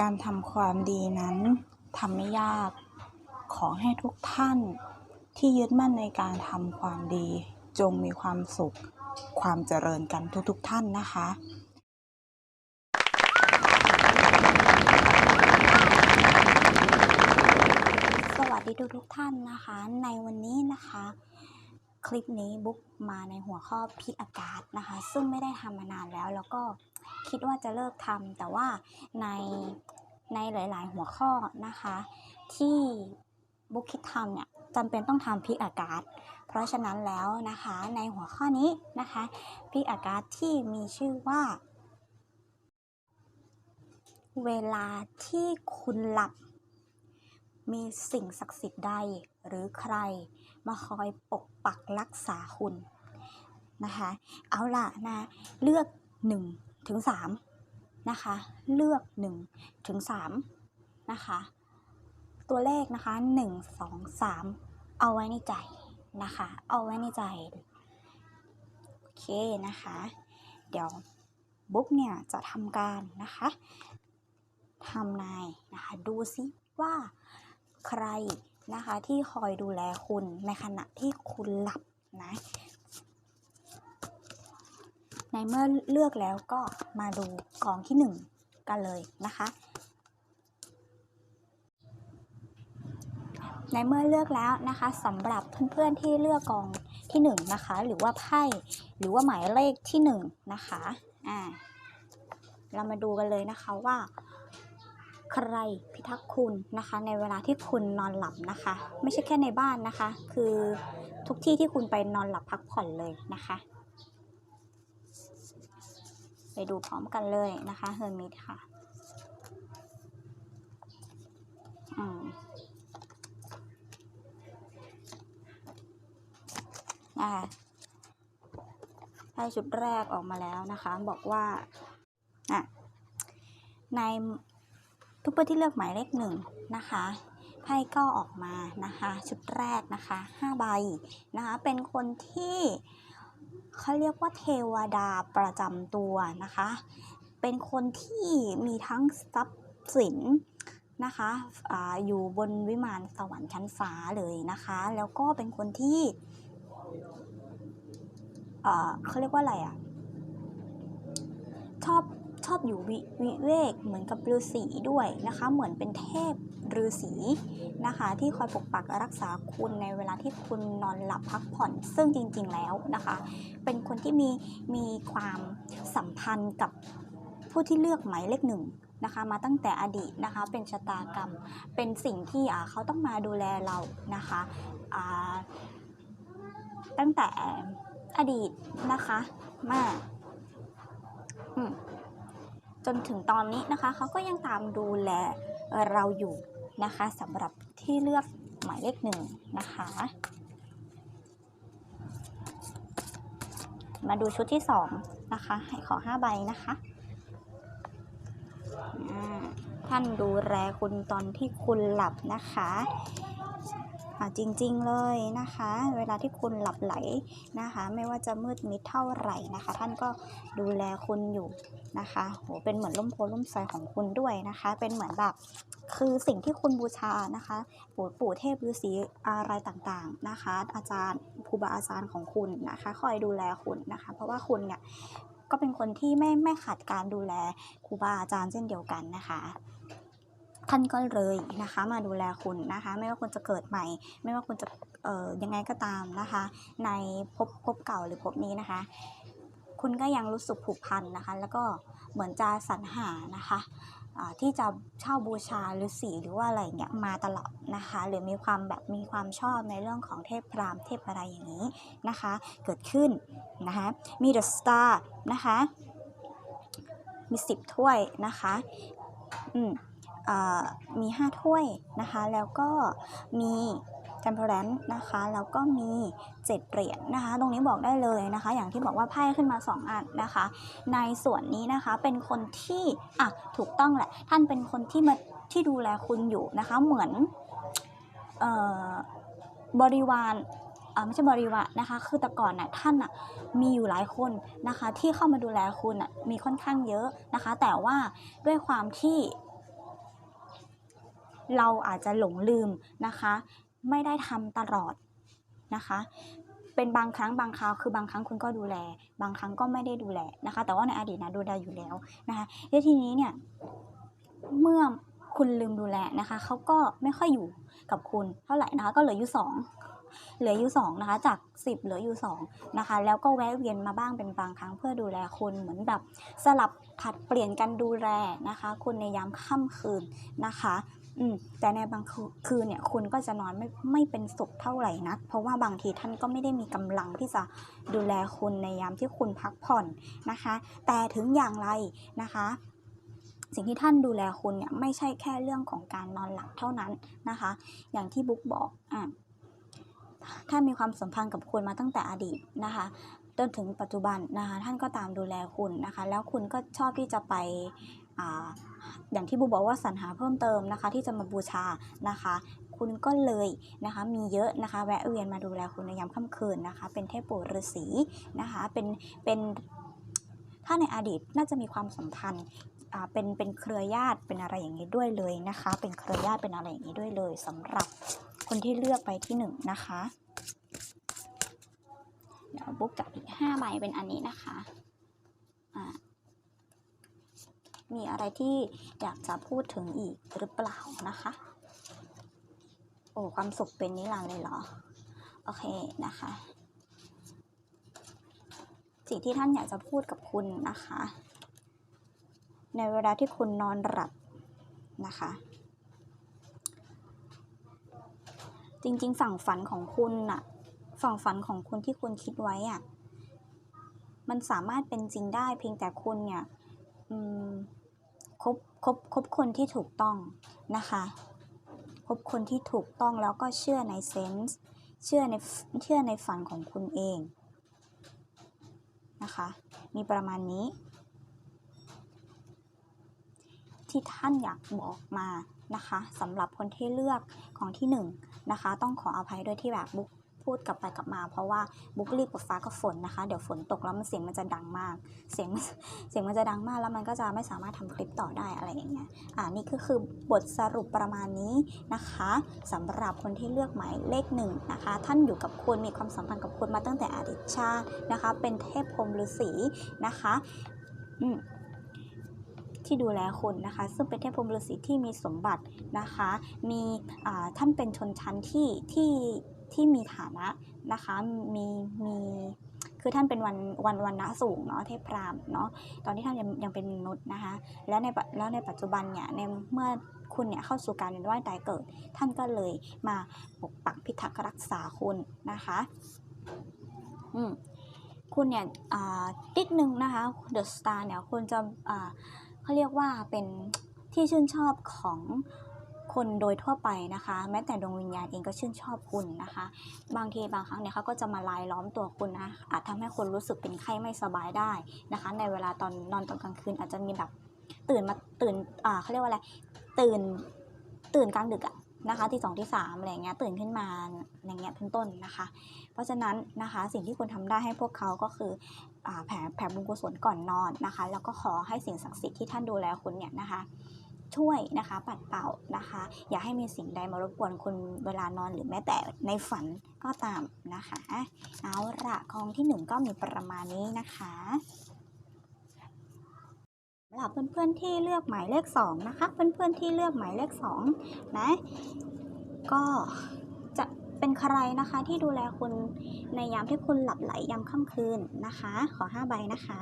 การทำความดีนั้นทำไม่ยาก ขอให้ทุกท่านที่ยึดมั่นในการทำความดี จงมีความสุข ความเจริญกันทุกๆท่านนะคะสวัสดีทุกทุกท่านนะคะ ในวันนี้นะคะ คลิปนี้บุ๊กมาในหัวข้อพิอากาศนะคะ ซึ่งไม่ได้ทำมานานแล้ว แล้วก็คิดว่าจะเลิกทำแต่ว่าในในหลาย ๆ หัวข้อนะคะ ที่บุ๊กคิดทำเนี่ยจำเป็นต้องทำพิอากาศ เพราะฉะนั้นแล้วนะคะในหัวข้อนี้นะคะพิอากาศที่มีชื่อว่า เวลาที่คุณหลับ มีสิ่งศักดิ์สิทธิ์ใดหรือใคร มาคอยปกปักรักษาคุณนะคะ เอาล่ะนะเลือก1ถึง3นะคะ เลือก1ถึง3นะคะ ตัวเลขนะคะ 1 2 3 เอาไว้ในใจนะคะ เอาไว้ในใจโอเคนะคะ เดี๋ยวบุ๊กเนี่ยจะทำการนะคะทำนายนะคะ ดูซิว่าใคร นะคะ ที่คอยดูแลคุณในขณะที่คุณหลับนะ ในเมื่อเลือกแล้วก็มาดูกองที่หนึ่งกันเลยนะคะ ในเมื่อเลือกแล้วนะคะสำหรับเพื่อนๆที่เลือกกองที่หนึ่งนะคะ หรือว่าไพ่หรือว่าหมายเลขที่หนึ่งนะคะอ่าเรามาดูกันเลยนะคะว่า ใครพิทักษ์คุณนะคะ ในเวลาที่คุณนอนหลับนะคะ ไม่ใช่แค่ในบ้านนะคะ คือทุกที่ที่คุณไปนอนหลับพักผ่อนเลยนะคะ ไปดูพร้อมกันเลยนะคะเฮอร์มิตค่ะอืมนะคะไพ่ชุดแรกออกมาแล้วนะคะ บอกว่าอะใน ทุกเพื่อนที่เลือกหมายเลขหนึ่งนะคะไพ่ก็ออกมานะคะชุดแรกนะคะ5ใบนะคะเป็นคนที่เขาเรียกว่าเทวดาประจำตัวนะคะ เป็นคนที่มีทั้งทรัพย์สินนะคะออยู่บนวิมานสวรรค์ชั้นฟ้าเลยนะคะ แล้วก็เป็นคนที่เขาเรียกว่าอะไรอะชอบ อบอยู่วิวิเวกเหมือนกับฤาษีด้วยนะคะ เหมือนเป็นเทพฤาษีนะคะ ที่คอยปกปักรักษาคุณในเวลาที่คุณนอนหลับพักผ่อน ซึ่งจริง ๆ แล้วนะคะ เป็นคนที่มีมีความสัมพันธ์กับผู้ที่เลือกหมายเลขหนึ่งนะคะมาตั้งแต่อดีตนะคะเป็นชะตากรรม เป็นสิ่งที่เขาต้องมาดูแลเรานะคะตั้งแต่อดีตนะคะมาอืม จนถึงตอนนี้นะคะเขาก็ยังตามดูแลเราอยู่นะคะสำหรับที่เลือกหมายเลขหนึ่งนะคะ มาดูชุดที่สองนะคะให้ขอห้าใบนะคะท่านดูแลคุณตอนที่คุณหลับนะคะ จริงๆเลยนะคะ เวลาที่คุณหลับไหลนะคะ ไม่ว่าจะมืดมิดเท่าไหร่นะคะ ท่านก็ดูแลคุณอยู่นะคะโหเป็นเหมือนร่มโพล่มไทรของคุณด้วยนะคะ เป็นเหมือนแบบคือสิ่งที่คุณบูชานะคะปู่ปู่เทพฤาษีอะไรต่างๆนะคะ อาจารย์ครูบาอาจารย์ของคุณนะคะ คอยดูแลคุณนะคะ เพราะว่าคุณเนี่ยก็เป็นคนที่ไม่ไม่ขาดการดูแลครูบาอาจารย์เช่นเดียวกันนะคะ ท่านก็เลยนะคะ มาดูแลคุณนะคะ ไม่ว่าคุณจะเกิดใหม่ ไม่ว่าคุณจะเอ่อยังไงก็ตามนะคะ ในภพภพเก่าหรือภพนี้นะคะ คุณก็ยังรู้สึกผูกพันนะคะ แล้วก็เหมือนจะสรรหานะคะที่จะเช่าบูชาหรือสีหรือว่าอะไรเงี้ยมาตลอดนะคะ หรือมีความแบบมีความชอบในเรื่องของเทพพราหมณ์เทพอะไรอย่างนี้นะคะ เกิดขึ้นนะคะมีเดอะสตาร์นะคะ มีสิบถ้วยนะคะ อืม มีห้าถ้วยนะคะ แล้วก็มี temperance นะคะ แล้วก็มีเจ็ดเหรียญนะคะ ตรงนี้บอกได้เลยนะคะ อย่างที่บอกว่าไพ่ขึ้นมา 2 อันนะคะ ในส่วนนี้นะคะ เป็นคนที่ อะ ถูกต้องแหละ ท่านเป็นคนที่มา ที่ดูแลคุณอยู่นะคะ เหมือน เอ่อ บริวารอ่าไม่ใช่บริวารนะคะ คือแต่ก่อนน่ะท่านอะมีอยู่หลายคนนะคะ ที่เข้ามาดูแลคุณอะมีค่อนข้างเยอะนะคะ แต่ว่าด้วยความที่ เราอาจจะหลงลืมนะคะ ไม่ได้ทำตลอดนะคะ เป็นบางครั้งบางคราวคือบางครั้งคุณก็ดูแล บางครั้งก็ไม่ได้ดูแลนะคะ แต่ว่าในอดีตนะดูแลอยู่แล้วนะคะแล้วทีนี้เนี่ยเมื่อคุณลืมดูแลนะคะเขาก็ไม่ค่อยอยู่กับคุณเท่าไหร่นะคะก็เหลืออยู่สองเหลืออยู่สองนะคะจากสิบเหลืออยู่สองนะคะแล้วก็แวะเวียนมาบ้างเป็นบางครั้งเพื่อดูแลคุณเหมือนแบบสลับผัดเปลี่ยนกันดูแลนะคะคุณในยามค่ำคืนนะคะ อืมแต่ในบางคืนเนี่ยคุณก็จะนอนไม่ไม่เป็นสุขเท่าไหร่นัก เพราะว่าบางทีท่านก็ไม่ได้มีกำลังที่จะดูแลคุณในยามที่คุณพักผ่อนนะคะ แต่ถึงอย่างไรนะคะสิ่งที่ท่านดูแลคุณเนี่ยไม่ใช่แค่เรื่องของการนอนหลับเท่านั้นนะคะ อย่างที่บุ๊กบอกอะท่านมีความสัมพันธ์กับคุณมาตั้งแต่อดีตนะคะจนถึงปัจจุบันนะคะ ท่านก็ตามดูแลคุณนะคะ แล้วคุณก็ชอบที่จะไป อย่างที่บูบอกว่าสรรหาเพิ่มเติมนะคะ ที่จะมาบูชานะคะ คุณก็เลยนะคะมีเยอะนะคะ แวะเวียนมาดูแลคุณในยามค่ำคืนนะคะ เป็นเทพปู่ฤาษีนะคะเป็นเป็นถ้าในอดีตน่าจะมีความสัมพันธ์อ่าเป็นเป็นเครือญาติเป็นอะไรอย่างนี้ด้วยเลยนะคะ เป็นเครือญาติเป็นอะไรอย่างนี้ด้วยเลยสำหรับคนที่เลือกไปที่หนึ่งนะคะเดี๋ยวบุ๊กกับอีกห้าใบเป็นอันนี้นะคะอ่า มีอะไรที่อยากจะพูดถึงอีกหรือเปล่านะคะ โอ้ความสุขเป็นนิรันดร์เลยเหรอ โอเคนะคะ สิ่งที่ท่านอยากจะพูดกับคุณนะคะ ในเวลาที่คุณนอนหลับนะคะจริงๆ ฝั่งฝันของคุณน่ะ ฝั่งฝันของคุณที่คุณคิดไว้อะมันสามารถเป็นจริงได้เพียงแต่คุณเนี่ย อืม คบคบคบคนที่ถูกต้องนะคะคบคนที่ถูกต้องแล้วก็เชื่อในเซนส์เชื่อในเชื่อในฝันของคุณเองนะคะ มีประมาณนี้ ที่ท่านอยากบอกมานะคะสำหรับคนที่เลือกของที่หนึ่งนะคะ ต้องขออภัยด้วยที่แบบบุ๊ก พูดกลับไปกลับมา เพราะว่าบุ๊กรีบกับฟ้ากับฝนนะคะ เดี๋ยวฝนตกแล้วมันเสียงมันจะดังมาก เสียงเสียงมันจะดังมากแล้วมันก็จะไม่สามารถทำคลิปต่อได้อะไรอย่างเงี้ย อ่านี่ก็คือบทสรุปประมาณนี้นะคะสำหรับคนที่เลือกหมายเลขหนึ่งนะคะ ท่านอยู่กับคุณมีความสัมพันธ์กับคุณมาตั้งแต่อดีตชาตินะคะ เป็นเทพพรมฤาษีนะคะอืมที่ดูแลคุณนะคะ ซึ่งเป็นเทพพรมฤาษีที่มีสมบัตินะคะ มีท่านเป็นชนชั้นที่ที่ ที่มีฐานะนะคะมีมีคือท่านเป็นวันวันวันนะสูงเนาะเทพพรามเนาะตอนที่ท่านยังยังเป็นมนุษย์นะคะ และในแล้วในปัจจุบันเนี่ยในเมื่อคุณเนี่ยเข้าสู่การเวียนว่ายตายเกิด ท่านก็เลยมาปกปักพิทักษ์รักษาคุณนะคะอืมคุณเนี่ยอ่าติดหนึ่งนะคะเดอะสตาร์เนี่ยคุณจะอ่าเขาเรียกว่าเป็นที่ชื่นชอบของ คนโดยทั่วไปนะคะ แม้แต่ดวงวิญญาณเองก็ชื่นชอบคุณนะคะ บางทีบางครั้งเนี่ยเขาก็จะมาลายล้อมตัวคุณนะอาจทำให้คุณรู้สึกเป็นไข้ไม่สบายได้นะคะ ในเวลาตอนนอนตอนกลางคืนอาจจะมีแบบตื่นมาตื่นอ่าเขาเรียกว่าอะไรตื่นตื่นกลางดึกอะนะคะที่สองที่สามอะไรเงี้ยตื่นขึ้นมาอย่างเงี้ยเป็นต้นนะคะ เพราะฉะนั้นนะคะสิ่งที่คุณทำได้ให้พวกเขาก็คืออแผ่แผ่บุญกุศลก่อนนอนนะคะ แล้วก็ขอให้สิ่งศักดิ์สิทธิ์ที่ท่านดูแลคุณเนี่ยนะคะ ช่วยนะคะปัดเป่านะคะ อย่าให้มีสิ่งใดมารบกวนคุณเวลานอนหรือแม้แต่ในฝันก็ตามนะคะเอาละของที่หนึ่งก็มีประมาณนี้นะคะสำหรับเพื่อนๆที่เลือกหมายเลขสองนะคะ เพื่อนๆที่เลือกหมายเลขสองนะก็จะเป็นใครนะคะที่ดูแลคุณในยามที่คุณหลับไหลยามค่ำคืนนะคะ ขอห้าใบนะคะ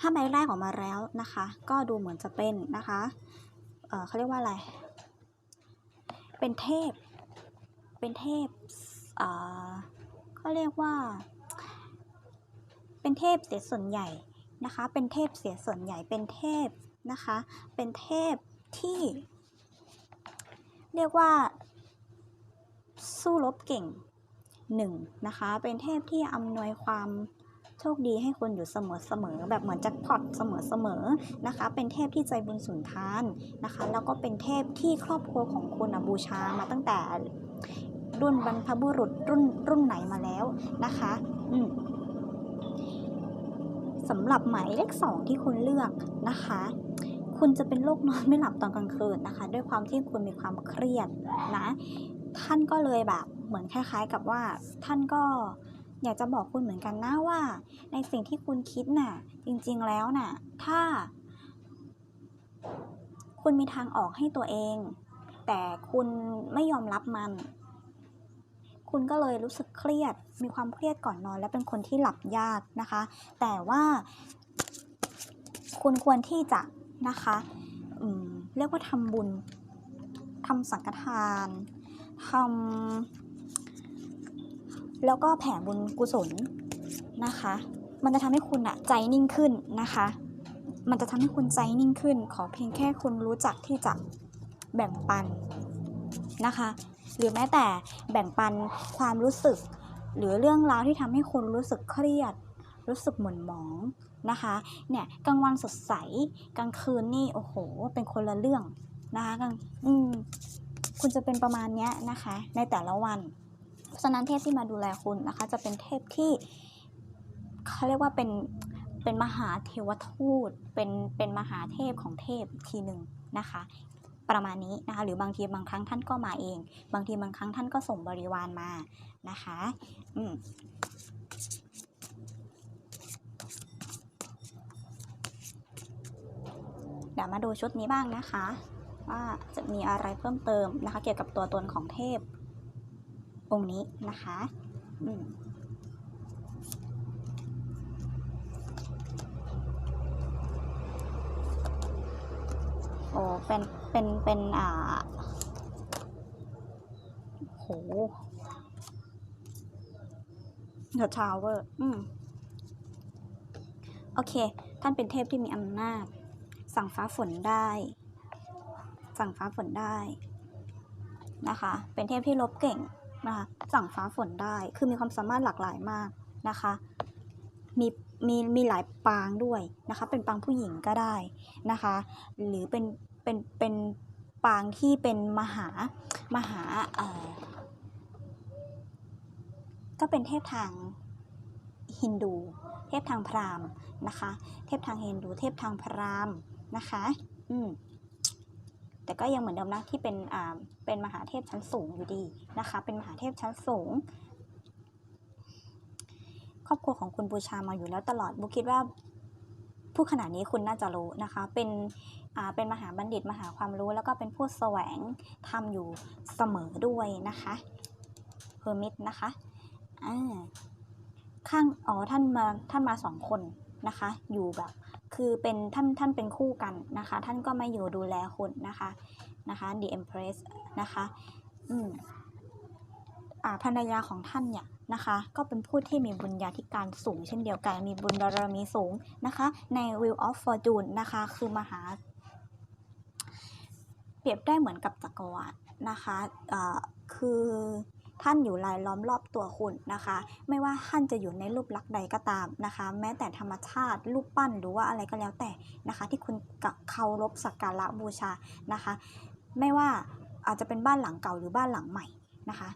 ถ้า ใบแรกออกมาแล้วนะคะ ก็ดูเหมือนจะเป็นนะคะเเขาเรียกว่าอะไร เป็นเทพ เป็นเทพเขาเรียกว่า เป็นเทพเสียส่วนใหญ่นะคะ เป็นเทพเสียส่วนใหญ่ เป็นเทพนะคะ เป็นเทพที่ เรียกว่าสู้รบเก่งหนึ่งนะคะ เป็นเทพที่อำนวยความ โชคดีให้คุณอยู่เสมอๆแบบเหมือนแจ็คพอตเสมอๆนะคะ เป็นเทพที่ใจบุญสุนทานนะคะ แล้วก็เป็นเทพที่ครอบครัวของคุณบูชามาตั้งแต่รุ่นบรรพบุรุษรุ่นรุ่นไหนมาแล้วนะคะ อืมสำหรับหมายเลขสองที่คุณเลือกนะคะ คุณจะเป็นโรคนอนไม่หลับตอนกลางคืนนะคะ ด้วยความที่คุณมีความเครียดนะ ท่านก็เลยแบบเหมือนคล้าย ๆ กับว่าท่านก็ อยากจะบอกคุณเหมือนกันนะว่า ในสิ่งที่คุณคิดน่ะ จริงๆแล้วน่ะ ถ้า คุณมีทางออกให้ตัวเอง แต่คุณไม่ยอมรับมัน คุณก็เลยรู้สึกเครียด มีความเครียดก่อนนอน และเป็นคนที่หลับยากนะคะ แต่ว่า คุณควรที่จะนะคะเรียกว่าทำบุญทำสังฆทานทำ แล้วก็แผ่บุญกุศลนะคะ มันจะทำให้คุณอะใจนิ่งขึ้นนะคะ มันจะทำให้คุณใจนิ่งขึ้น ขอเพียงแค่คุณรู้จักที่จะแบ่งปันนะคะ หรือแม้แต่แบ่งปันความรู้สึก หรือเรื่องราวที่ทำให้คุณรู้สึกเครียด รู้สึกหม่นหมองนะคะ เนี่ยกลางวันสดใสกลางคืนนี่โอ้โห เป็นคนละเรื่องนะคะกลางอืมคุณจะเป็นประมาณเนี้ยนะคะ ในแต่ละวัน เพราะฉะนั้นเทพที่มาดูแลคุณนะคะ จะเป็นเทพที่เขาเรียกว่าเป็นเป็นมหาเทวทูต เป็นเป็นมหาเทพของเทพทีหนึ่งนะคะ ประมาณนี้นะคะ หรือบางทีบางครั้งท่านก็มาเอง บางทีบางครั้งท่านก็ส่งบริวารมานะคะอืมเดี๋ยวมาดูชุดนี้บ้างนะคะ ว่าจะมีอะไรเพิ่มเติมนะคะ เกี่ยวกับตัวตนของเทพ องค์นี้นะคะอโอ้เป็น เป็น เป็น อ่า โห The Tower อืม โอเค ท่านเป็นเทพที่มีอำนาจ สั่งฟ้าฝนได้ สั่งฟ้าฝนได้ นะคะ เป็นเทพที่ลบเก่ง นะคะสั่งฟ้าฝนได้ คือมีความสามารถหลากหลายมากนะคะ มีมีมีหลายปางด้วยนะคะ เป็นปางผู้หญิงก็ได้นะคะ หรือเป็นเป็นเป็นปางที่เป็นมหามหาเอ่อก็เป็นเทพทางฮินดู เทพทางพราหมณ์นะคะ เทพทางฮินดู เทพทางพราหมณ์นะคะ อืม แต่ก็ยังเหมือนเดิมนะที่เป็นอ่าเป็นมหาเทพชั้นสูงอยู่ดีนะคะ เป็นมหาเทพชั้นสูง ครอบครัวของคุณบูชามาอยู่แล้วตลอดบุคิดว่าผู้ขนาดนี้คุณน่าจะรู้นะคะ เป็นอ่าเป็นมหาบัณฑิตมหาความรู้ แล้วก็เป็นผู้แสวงทำอยู่เสมอด้วยนะคะเฮอร์มิตนะคะอ่าข้างอ๋อท่านมาท่านมาสองคน นะคะ อยู่แบบคือเป็นท่านท่านเป็นคู่กันนะคะ ท่านก็มาอยู่ดูแลคนนะคะนะคะ The Empress นะคะอืมอ่าภรรยาของท่านเนี่ยนะคะก็เป็นผู้ที่มีบุญญาธิการสูงเช่นเดียวกัน มีบุญบารมีสูงนะคะ ใน Wheel of Fortune นะคะคือมหา เปรียบได้เหมือนกับจักรวาลนะคะ เอ่อ คือ ท่านอยู่รายล้อมรอบตัวคุณนะคะ ไม่ว่าท่านจะอยู่ในรูปลักษณ์ใดก็ตามนะคะ แม้แต่ธรรมชาติรูปปั้นหรือว่าอะไรก็แล้วแต่นะคะ ที่คุณเคารพสักการะบูชานะคะ ไม่ว่าอาจจะเป็นบ้านหลังเก่าหรือบ้านหลังใหม่นะคะ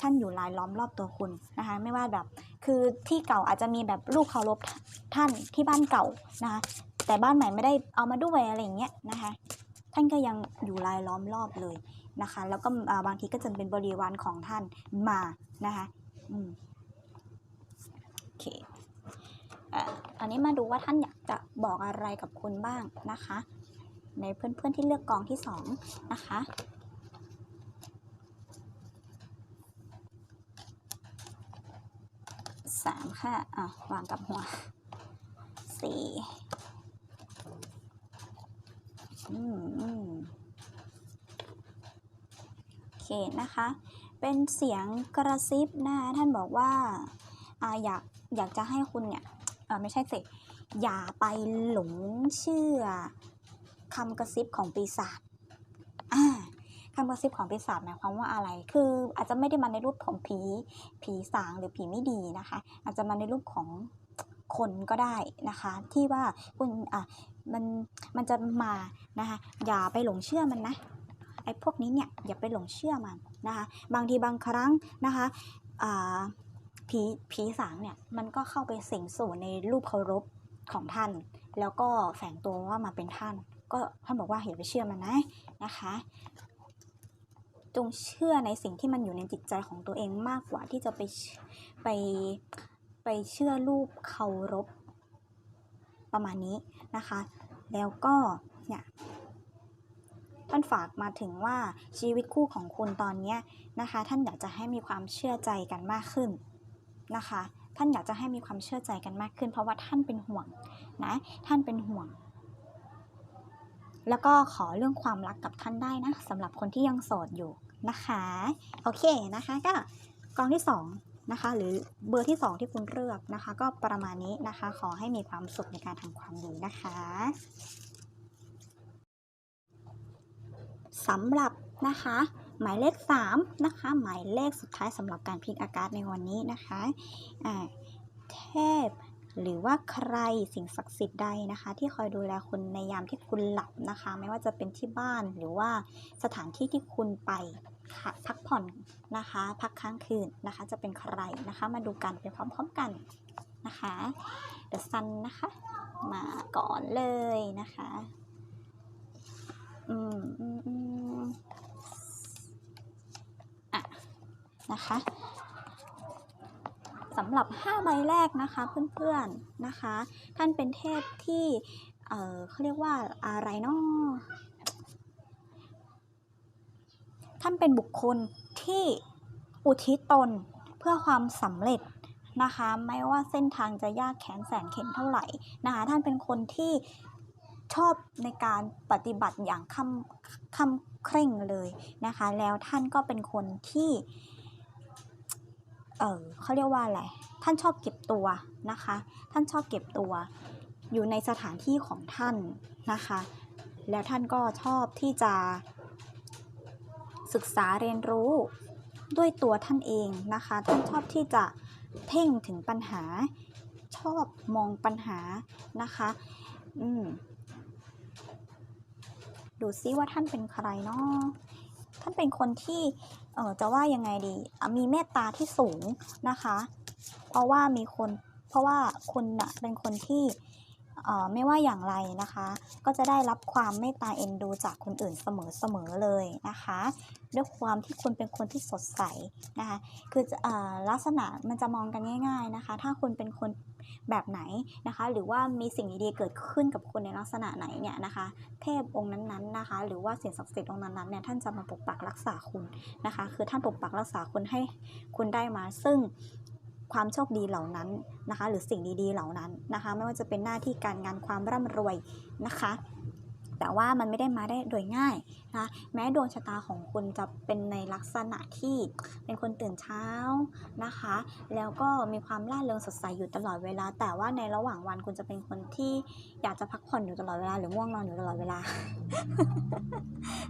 ท่านอยู่รายล้อมรอบตัวคุณนะคะไม่ว่าแบบคือที่เก่าอาจจะมีแบบลูกเคารพท่านที่บ้านเก่านะคะแต่บ้านใหม่ไม่ได้เอามาด้วยอะไรอย่างเงี้ยนะคะท่านก็ยังอยู่รายล้อมรอบเลย นะคะ แล้วก็บางทีก็จะเป็นบริวารของท่านมานะคะอืมโอเคอันนี้มาดูว่าท่านอยากจะบอกอะไรกับคุณบ้างนะคะ ในเพื่อนๆที่เลือกกองที่สองนะคะสามค่ะอะวางกับหัวสี่อืม คนะคะ เป็นเสียงกระซิบนะคะท่านบอกว่าอาอยากอยากจะให้คุณเนี่ยเออไม่ใช่สิอย่าไปหลงเชื่อคำกระซิบของปีศาจอ่าคำกระซิบของปีศาจหมายความว่าอะไร คืออาจจะไม่ได้มาในรูปของผีผีสางหรือผีไม่ดีนะคะ อาจจะมาในรูปของคนก็ได้นะคะ ที่ว่าคุณอะมันมันจะมานะคะอย่าไปหลงเชื่อมันนะ อ้พวกนี้เนี่ยอย่าไปหลงเชื่อมันนะคะบางทีบางครั้งนะคะผีผีสางเนี่ยมันก็เข้าไปสิงสู่ในรูปเคารพของท่าน แล้วก็แฝงตัวว่ามาเป็นท่าน ก็ท่านบอกว่าอย่าไปเชื่อมันนะนะคะ จงเชื่อในสิ่งที่มันอยู่ในจิตใจของตัวเองมากกว่าที่จะไปไปไปเชื่อรูปเคารพประมาณนี้นะคะ แล้วก็เนี่ย ท่านฝากมาถึงว่าชีวิตคู่ของคุณตอนนี้นะคะ ท่านอยากจะให้มีความเชื่อใจกันมากขึ้นนะคะ ท่านอยากจะให้มีความเชื่อใจกันมากขึ้น เพราะว่าท่านเป็นห่วงนะท่านเป็นห่วง แล้วก็ขอเรื่องความรักกับท่านได้นะสำหรับคนที่ยังโสดอยู่นะคะโอเคนะคะก็กองที่สองนะคะหรือเบอร์ที่สองที่คุณเลือกนะคะ ก็ประมาณนี้นะคะ ขอให้มีความสุขในการทำความดีนะคะ สำหรับนะคะ หมายเลข 3 นะคะ หมายเลขสุดท้ายสำหรับการพิกอากาศในวันนี้นะคะเทพหรือว่าใครสิ่งศักดิ์สิทธิ์ใดนะคะ ที่คอยดูแลคุณในยามที่คุณหลับนะคะ ไม่ว่าจะเป็นที่บ้านหรือว่าสถานที่ที่คุณไปพักผ่อนนะคะ พักค้างคืนนะคะ จะเป็นใครนะคะ มาดูกันไปพร้อมๆกันนะคะ The Sun นะคะ มาก่อนเลยนะคะ อืมอืมอืมอะนะคะสำหรับ 5 ใบแรกนะคะเพื่อนๆนะคะ ท่านเป็นเทพที่ เออเขาเรียกว่าอะไรเนาะท่านเป็นบุคคลที่อุทิศตนเพื่อความสำเร็จนะคะ ไม่ว่าเส้นทางจะยากแค้นแสนเข็ญเท่าไหร่นะคะ ท่านเป็นคนที่ ชอบในการปฏิบัติอย่างคำคำเคร่งเลยนะคะ แล้วท่านก็เป็นคนที่เออเขาเรียกว่าอะไรท่านชอบเก็บตัวนะคะ ท่านชอบเก็บตัว อยู่ในสถานที่ของท่านนะคะ แล้วท่านก็ชอบที่จะศึกษาเรียนรู้ด้วยตัวท่านเองนะคะ ท่านชอบที่จะเพ่งถึงปัญหาชอบมองปัญหานะคะ อืม ดูซิว่าท่านเป็นใครเนาะท่านเป็นคนที่เออจะว่ายังไงดี มีเมตตาที่สูงนะคะ เพราะว่ามีคน เพราะว่าคุณน่ะเป็นคนที่ ไม่ว่าอย่างไรนะคะ ก็จะได้รับความเมตตาเอ็นดูจากคนอื่นเสมอๆเลยนะคะ ด้วยความที่คุณเป็นคนที่สดใสนะคะ คือจะเอ่อลักษณะมันจะมองกันง่าย ๆนะคะ ถ้าคุณเป็นคนแบบไหนนะคะ หรือว่ามีสิ่งดีๆเกิดขึ้นกับคุณในลักษณะไหนเนี่ยนะคะ เทพองค์นั้นๆนะคะ หรือว่าสิ่งศักดิ์สิทธิ์องค์นั้นๆเนี่ยท่านจะมาปกปักรักษาคุณนะคะ คือท่านปกปักรักษาคุณให้คุณได้มาซึ่ง ความโชคดีเหล่านั้นนะคะ หรือสิ่งดีๆเหล่านั้นนะคะ ไม่ว่าจะเป็นหน้าที่การงานความร่ำรวยนะคะ แต่ว่ามันไม่ได้มาได้โดยง่ายนะแม้ดวงชะตาของคุณจะเป็นในลักษณะที่เป็นคนตื่นเช้านะคะ แล้วก็มีความร่าเริงสดใสอยู่ตลอดเวลา แต่ว่าในระหว่างวันคุณจะเป็นคนที่อยากจะพักผ่อนอยู่ตลอดเวลา หรือง่วงนอนอยู่ตลอดเวลา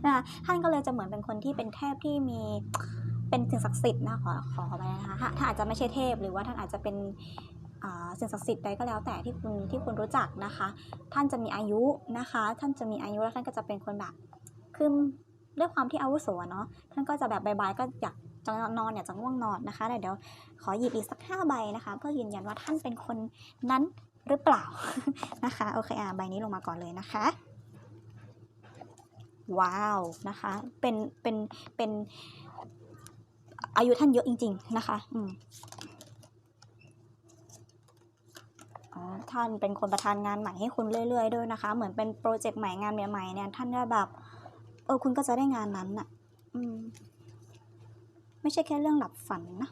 นะคะท่านก็เลยจะเหมือนเป็นคนที่เป็นเทพที่มี เป็นสิ่งศักดิ์สิทธิ์นะขอขอขอไปนะคะถ้าถ้าอาจจะไม่ใช่เทพ หรือว่าท่านอาจจะเป็นสิ่งศักดิ์สิทธิ์ใดก็แล้วแต่ที่คุณที่คุณรู้จักนะคะ ท่านจะมีอายุนะคะ ท่านจะมีอายุแล้วท่านก็จะเป็นคนแบบคือด้วยความที่อาวุโสเนาะท่านก็จะแบบบายๆก็อยากจะนอนอยากจะง่วงนอนนะคะแต่เดี๋ยวขอหยิบอีกสักห้าใบนะคะ เพื่อยืนยันว่าท่านเป็นคนนั้นหรือเปล่านะคะโอเคอะใบนี้ลงมาก่อนเลยนะคะ ว้าวนะคะเป็นเป็นเป็น อายุท่านเยอะจริง ๆ นะคะ อืมท่านเป็นคนประทานงานใหม่ให้คุณเรื่อย ๆ ด้วยนะคะ เหมือนเป็นโปรเจกต์ใหม่งานใหม่ๆเนี่ยท่านก็แบบเออคุณก็จะได้งานนั้นน่ะ อืม ไม่ใช่แค่เรื่องหลับฝันนะ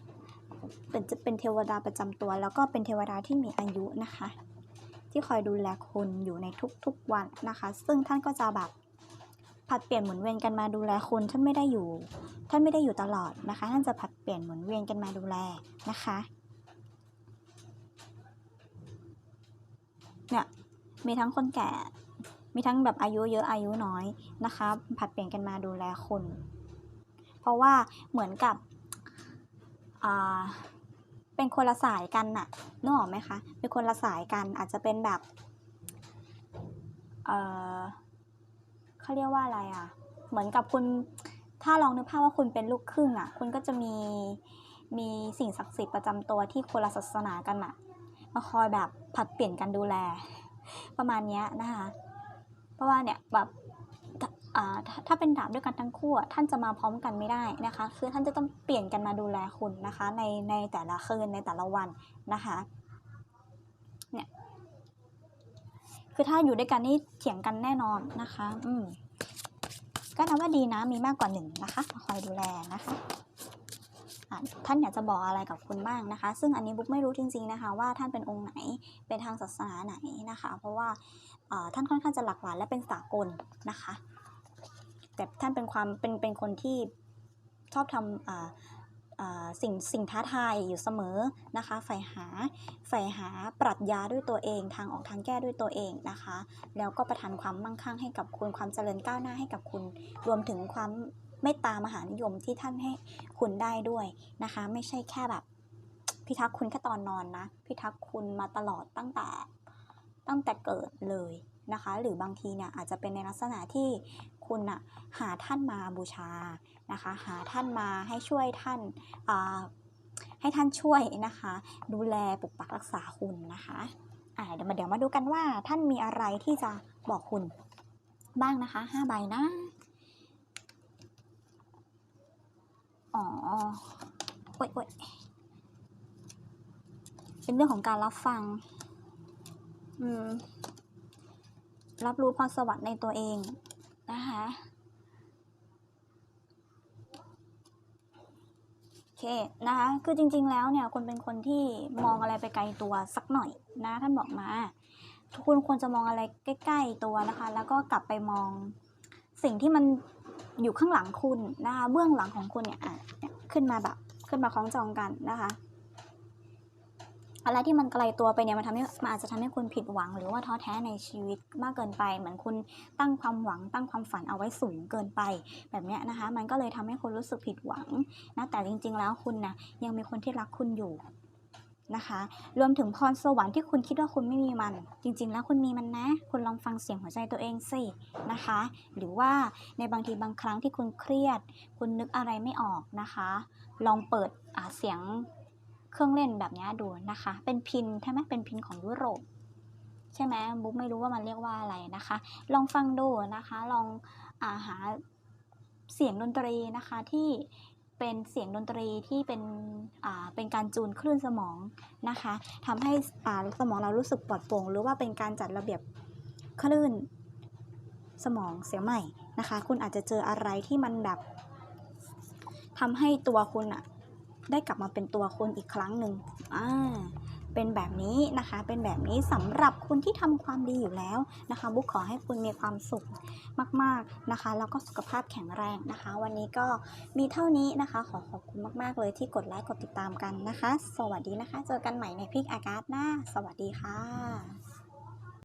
เป็นจะเป็นเทวดาประจำตัว แล้วก็เป็นเทวดาที่มีอายุนะคะ ที่คอยดูแลคุณอยู่ในทุกๆวันนะคะ ซึ่งท่านก็จะแบบ ผัดเปลี่ยนหมุนเวียนกันมาดูแลคุณท่านไม่ได้อยู่ ท่านไม่ได้อยู่ตลอดนะคะ ท่านจะผัดเปลี่ยนหมุนเวียนกันมาดูแลนะคะเนี่ยมีทั้งคนแก่ มีทั้งแบบอายุเยอะอายุน้อยนะคะ ผัดเปลี่ยนกันมาดูแลคุณ เพราะว่าเหมือนกับเป็นคนละสายกันน่ะนึกออกไหมคะ เป็นคนละสายกันอาจจะเป็นแบบเอ่อ เขาเรียกว่าอะไรอะ เหมือนกับคุณ ถ้าลองนึกภาพว่าคุณเป็นลูกครึ่งอะ คุณก็จะมี มีสิ่งศักดิ์สิทธิ์ประจำตัวที่คนละศาสนากันอะ มาคอยแบบผัดเปลี่ยนกันดูแล ประมาณเนี้ยนะคะ เพราะว่าเนี่ยแบบถ้าถ้าเป็นดาบด้วยกันทั้งคู่ท่านจะมาพร้อมกันไม่ได้นะคะ คือท่านจะต้องเปลี่ยนกันมาดูแลคุณนะคะ ในในแต่ละคืนในแต่ละวันนะคะ เนี่ย คือถ้าอยู่ด้วยกันนี่เถียงกันแน่นอนนะคะ อืมก็นับว่าดีนะมีมากกว่าหนึ่งนะคะมาคอยดูแลนะคะท่านอยากจะบอกอะไรกับคุณบ้างนะคะ ซึ่งอันนี้บุ๊กไม่รู้จริงๆนะคะ ว่าท่านเป็นองค์ไหนเป็นทางศาสนาไหนนะคะ เพราะว่าท่านค่อนข้างจะหลากหลายและเป็นสากลนะคะ แต่ท่านเป็นความเป็นเป็นคนที่ชอบทำอ่า สิ่งสิ่งท้าทายอยู่เสมอนะคะใฝ่หาใฝ่หาปรัชญาด้วยตัวเอง ทางออกทางแก้ด้วยตัวเองนะคะ แล้วก็ประทานความมั่งคั่งให้กับคุณความเจริญก้าวหน้าให้กับคุณ รวมถึงความเมตตามหานิยมที่ท่านให้คุณได้ด้วยนะคะ ไม่ใช่แค่แบบพิทักษ์คุณแค่ตอนนอนนะพิทักษ์คุณมาตลอดตั้งแต่ตั้งแต่เกิดเลยนะคะ หรือบางทีเนี่ยอาจจะเป็นในลักษณะที่ คุณอะหาท่านมาบูชานะคะ หาท่านมาให้ช่วยท่านให้ท่านช่วยนะคะ ดูแลปกปักรักษาคุณนะคะอ่าเดี๋ยวมาเดี๋ยวมาดูกันว่าท่านมีอะไรที่จะบอกคุณบ้างนะคะห้าใบนะอ๋อโอ๊ยโอ๊ยเป็นเรื่องของการรับฟัง อืม รับรู้พรสวรรค์ในตัวเอง นะคะโอเคนะคะ คือจริงๆ แล้วเนี่ยคุณเป็นคนที่มองอะไรไปไกลตัวสักหน่อยนะท่านบอกมาคุณควรจะมองอะไรใกล้ๆตัวนะคะ แล้วก็กลับไปมองสิ่งที่มันอยู่ข้างหลังคุณนะคะ เบื้องหลังของคุณเนี่ยขึ้นมาแบบขึ้นมาคล้องจองกันนะคะ อะที่มันไกลตัวไปเนี่ยมันทำให้มันอาจจะทำให้คุณผิดหวัง หรือว่าท้อแท้ในชีวิตมากเกินไป เหมือนคุณตั้งความหวัง ตั้งความฝันเอาไว้สูงเกินไป แบบเนี้ยนะคะ มันก็เลยทำให้คุณรู้สึกผิดหวังนะแต่จริง ๆ แล้วคุณนะยังมีคนที่รักคุณอยู่นะคะรวมถึงพรสวรรค์ที่คุณคิดว่าคุณไม่มีมัน จริง ๆ แล้วคุณมีมันนะ คุณลองฟังเสียงหัวใจตัวเองสินะคะ หรือว่าในบางทีบางครั้งที่คุณเครียด คุณนึกอะไรไม่ออกนะคะ ลองเปิดเสียง เครื่องเล่นแบบนี้ดูนะคะ เป็นพินใช่ไหมเป็นพินของยุโรปใช่ไหมบุ๊กไม่รู้ว่ามันเรียกว่าอะไรนะคะ ลองฟังดูนะคะ ลองอาหาเสียงดนตรีนะคะที่เป็นเสียงดนตรีที่เป็นอ่าเป็นการจูนคลื่นสมองนะคะทำให้อ่าสมองเรารู้สึกปลอดโปร่งหรือว่าเป็นการจัดระเบียบคลื่นสมองเสียงใหม่นะคะ คุณอาจจะเจออะไรที่มันแบบทำให้ตัวคุณอะ ได้กลับมาเป็นตัวคุณอีกครั้งหนึ่งอ่าเป็นแบบนี้นะคะ เป็นแบบนี้สำหรับคุณที่ทำความดีอยู่แล้วนะคะ บุ๊กขอให้คุณมีความสุขมากๆนะคะ แล้วก็สุขภาพแข็งแรงนะคะ วันนี้ก็มีเท่านี้นะคะ ขอขอบคุณมากๆเลยที่กดไลค์กดติดตามกันนะคะ สวัสดีนะคะ เจอกันใหม่ในพิกอากาศหน้า สวัสดีค่ะ